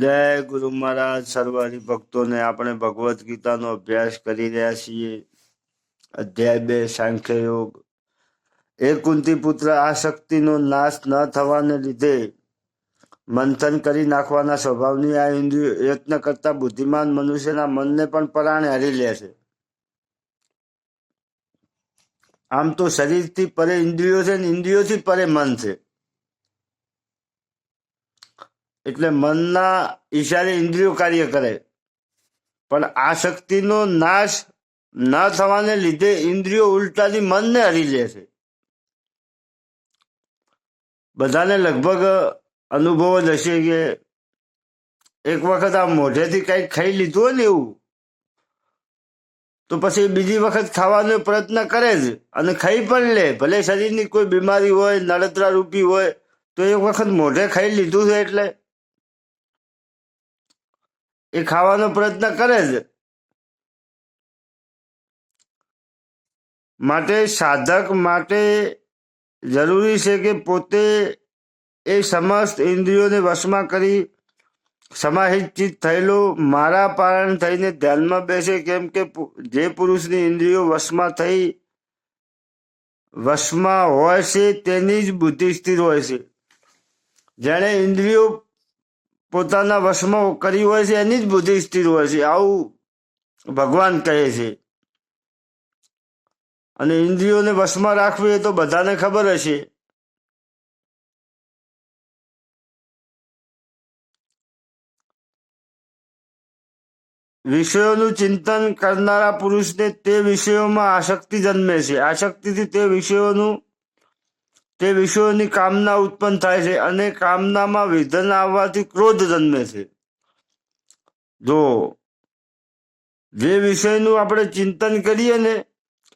જય ગુરુ મહારાજ. સર્વારી ભક્તોને આપણે ભગવદ્ ગીતાનો અભ્યાસ કરી રહ્યા છીએ. અધ્યાય બે, સાંખ્ય યોગ. એ કુંતી પુત્ર આ શક્તિનો નાશ ન થવાને લીધે મંથન કરી નાખવાના સ્વભાવની આ ઇન્દ્રિયો યત્ન કરતા બુદ્ધિમાન મનુષ્યના મનને પણ પરાણે હરી લે છે. આમ તો શરીરથી પરે ઇન્દ્રિયો છે ને ઇન્દ્રિયોથી પરે મન છે. એટલે મનના ઈશારે ઇન્દ્રિયો કાર્ય કરે. પણ આ શક્તિનો નાશ ન થવાને લીધે ઇન્દ્રિયો ઉલટાથી મનને હરી લે છે. બધાને લગભગ અનુભવ જ હશે કે એક વખત આ મોઢેથી કંઈક ખાઈ લીધું હોય ને એવું, તો પછી બીજી વખત ખાવાનો પ્રયત્ન કરે જ અને ખાઈ પણ લે. ભલે શરીરની કોઈ બીમારી હોય, નડતરા રૂપી હોય, તો એક વખત મોઢે ખાઈ લીધું છે એટલે એ ખાવાનો પ્રયત્ન કરે જ. માટે સાધક માટે જરૂરી છે કે પોતે એ સમસ્ત ઇન્દ્રિયોને વશમાં કરી સમાહિત થયેલો મારા પારણ થઈને ધ્યાનમાં બેસે કેમ કે જે પુરુષની ઇન્દ્રિયો વશમાં થઈ, વશમાં હોય છે તેની જ બુદ્ધિ સ્થિર હોય છે. જેણે ઇન્દ્રિયો પોતાના વશમાં કરી હોય છે, એની જ બુદ્ધિ સ્થિર હોય છે. આવું ભગવાન કહે છે. અને ઇન્દ્રિયોને વશમાં રાખવી એ તો બધાને ખબર હશે. વિષયોનું ચિંતન કરનારા પુરુષને તે વિષયોમાં આસક્તિ જન્મે છે. આસક્તિથી તે વિષયોનું તે વિષયોની કામના ઉત્પન્ન થાય છે અને કામનામાં વિધન આવવાથી ક્રોધ જન્મે છે. જો જે વિષયનું આપણે ચિંતન કરીએ ને,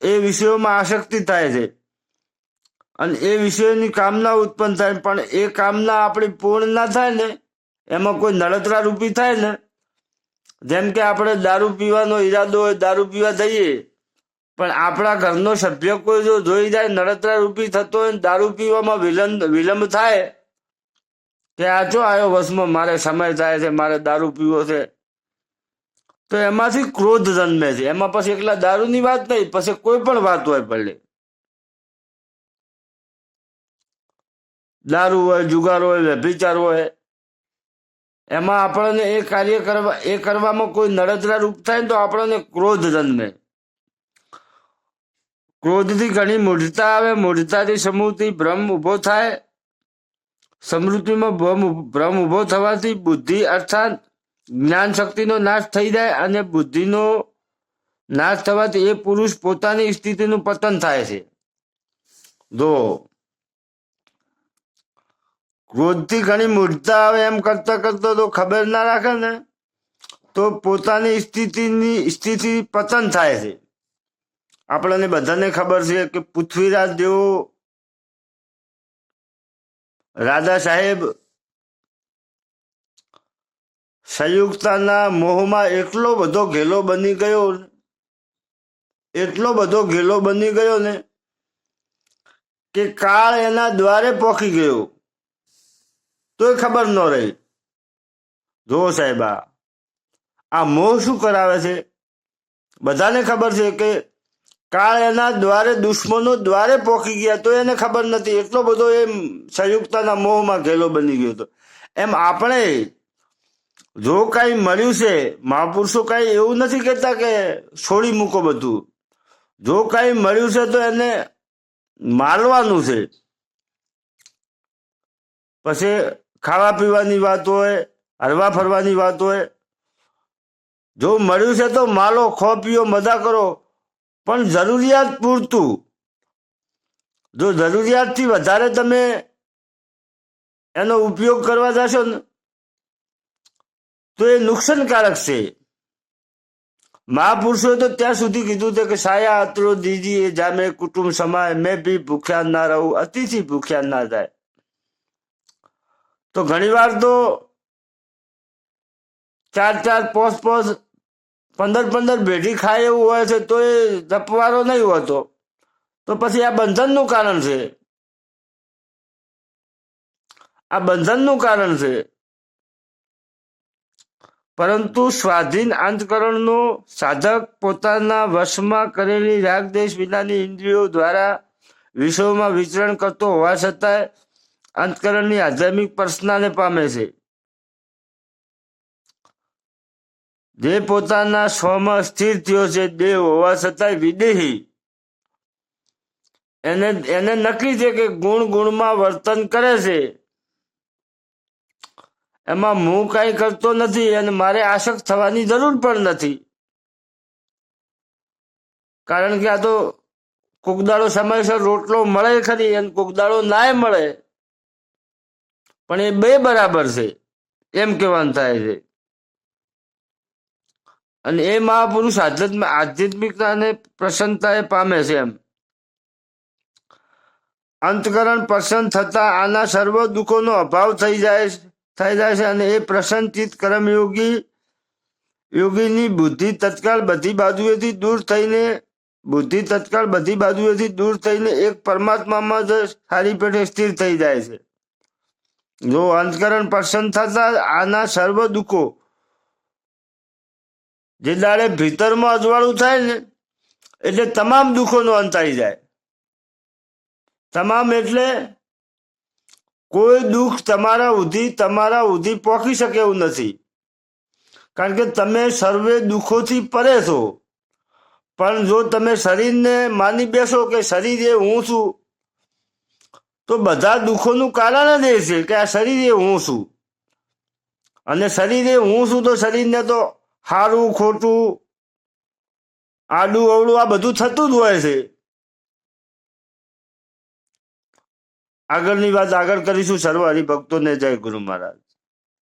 એ વિષયોમાં આસક્તિ થાય છે. અને એ વિષયોની કામના ઉત્પન્ન થાય પણ એ કામના આપણી પૂર્ણ ના થાય ને, એમાં કોઈ નડતરા રૂપી થાય ને, જેમ કે આપણે દારૂ પીવાનો ઈરાદો હોય, દારૂ પીવા જઈએ પણ આપણા ઘરનો સભ્ય કોઈ જો જોઈ જાય નડતરા રૂપી થતો હોય દારૂ પીવામાં વિલંબ વિલંબ થાય, કે આ ચો આવ્યો વસમાં મારે સમય થાય છે, મારે દારૂ પીવો છે. તો એમાંથી ક્રોધ જન્મે છે. એમાં પછી એકલા દારૂની વાત નહીં, પછી કોઈ પણ વાત હોય ભલે દારૂ હોય, જુગાર હોય, વ્યભિચાર હોય, એમાં આપણને એ કાર્ય કરવા, એ કરવામાં કોઈ નડતરા રૂપ થાય ને તો આપણને ક્રોધ જન્મે. ક્રોધથી ઘણી મૂઢતા આવે, મૂઢતાથી સમૃદ્ધિ ભ્રમ ઊભો થાય. સમૃદ્ધિમાં ભ્રમ ભ્રમ ઊભો થવાથી બુદ્ધિ અર્થાત જ્ઞાન શક્તિનો નાશ થઈ જાય અને બુદ્ધિનો નાશ થવાથી એ પુરુષ પોતાની સ્થિતિનું પતન થાય છે. જો ક્રોધથી ઘણી મૂર્ધતા આવે એમ કરતા કરતા તો ખબર ના રાખે ને, તો પોતાની સ્થિતિની, સ્થિતિ પતન થાય છે. આપણને બધાને ખબર છે કે પૃથ્વીરાજ જેવો રાજા સાહેબ સંયુક્તાના મોહમાં એટલો બધો ઘેલો બની ગયો એટલો બધો ઘેલો બની ગયો ને કે કાળ એના દ્વારે પોખી ગયો. તોય ખબર ન રહી. જો સાહેબા આ મોહ શું કરાવે છે? બધાને ખબર છે કે કાળ એના દ્વારે દુશ્મનો દ્વારે પોખી ગયા તો એને ખબર નથી. એટલો બધો એમ સંયુક્તાના મોહમાં ઘેલો બની ગયો હતો. એમ આપણે જો કાંઈ મળ્યું છે, મહાપુરુષો કાંઈ એવું નથી કહેતા કે છોડી મૂકો બધું. જો કાંઈ મળ્યું છે તો એને મારવાનું છે. પછી ખાવા પીવાની વાત હોય, હરવા ફરવાની વાત હોય. જો મળ્યું છે તો માલો ખો પીઓ મજા કરો. પણ જરૂરિયાત પૂરતું. જો જરૂરિયાતથી વધારે તમે એનો ઉપયોગ કરવા જશો ને, તો એ નુકસાનકારક છે. મહાપુરુષોએ તો ત્યાં સુધી કીધું છે કે સાયા અતરો એ જામે કુટુંબ સમાય, મેં બી ભૂખ્યા ના રહું, અતિથી ભૂખ્યા ના થાય તો ઘણીવાર તો ચાર ચાર પોસ પોસ પંદર પંદર ભેટી ખાય એવું હોય છે, તો એ જપવારો નહીં હોતો. તો પછી આ બંધનનું કારણ છે. આ બંધનનું કારણ છે. પરંતુ સ્વાધીન અંતકરણનો સાધક પોતાના વશમાં કરેલી રાગદેશ વિનાની ઇન્દ્રિયો દ્વારા વિશ્વમાં વિચરણ કરતો હોવા છતાંય અંતકરણની આધ્યાત્મિક પ્રશ્નાને પામે છે. જે પોતાના સ્વમાં સ્થિર થયો છે, દેહ હોવા છતાંય વિદેહી. એને એને નક્કી છે કે ગુણ ગુણમાં વર્તન કરે છે. એમાં હું કાંઈ કરતો નથી અને મારે આશક થવાની જરૂર પણ નથી. કારણ કે આ તો કોકદાળો સમયસર રોટલો મળે ખરી અને કોકદાળો નાય મળે. પણ એ બે બરાબર છે. એમ કહેવાનું થાય છે. અને એ મહાપુરુષ આધ્યાત્મ આધ્યાત્મિકતાને પ્રસન્નતાએ પામે છે એમ. અંતકરણ પ્રસન્ન થતા આના સર્વ દુઃખોનો અભાવ થઈ જાય થઈ જાય છે અને એ પ્રસન્નચિત કર્મયોગી, યોગીની બુદ્ધિ તત્કાળ બધી બાજુએથી દૂર થઈને, બુદ્ધિ તત્કાળ બધી બાજુએથી દૂર થઈને એક પરમાત્મામાં જ સારી પેઠે સ્થિર થઈ જાય છે. જો અંતકરણ પ્રસન્ન થતા આના સર્વ દુઃખો જે દાડે ભીતરમાં અજવાળું થાય ને, એટલે તમામ દુઃખોનો અંત આવી જાય. તમામ એટલે કોઈ દુઃખ તમારા ઉધી તમારા ઉધી પહોંચી શકે એવું નથી. કારણ કે તમે સર્વે દુઃખોથી પરે છો. પણ જો તમે શરીરને માની બેસો કે શરીર એ હું છું, તો બધા દુઃખોનું કારણ જ એ છે કે આ શરીર એ હું છું. અને શરીર એ હું છું તો શરીરને તો સારું ખોટું, આડું, અવળું, આ બધું થતું જ હોય છે. આગળની વાત આગળ કરીશું. સર્વ હરિભક્તોને જય ગુરુ મહારાજ.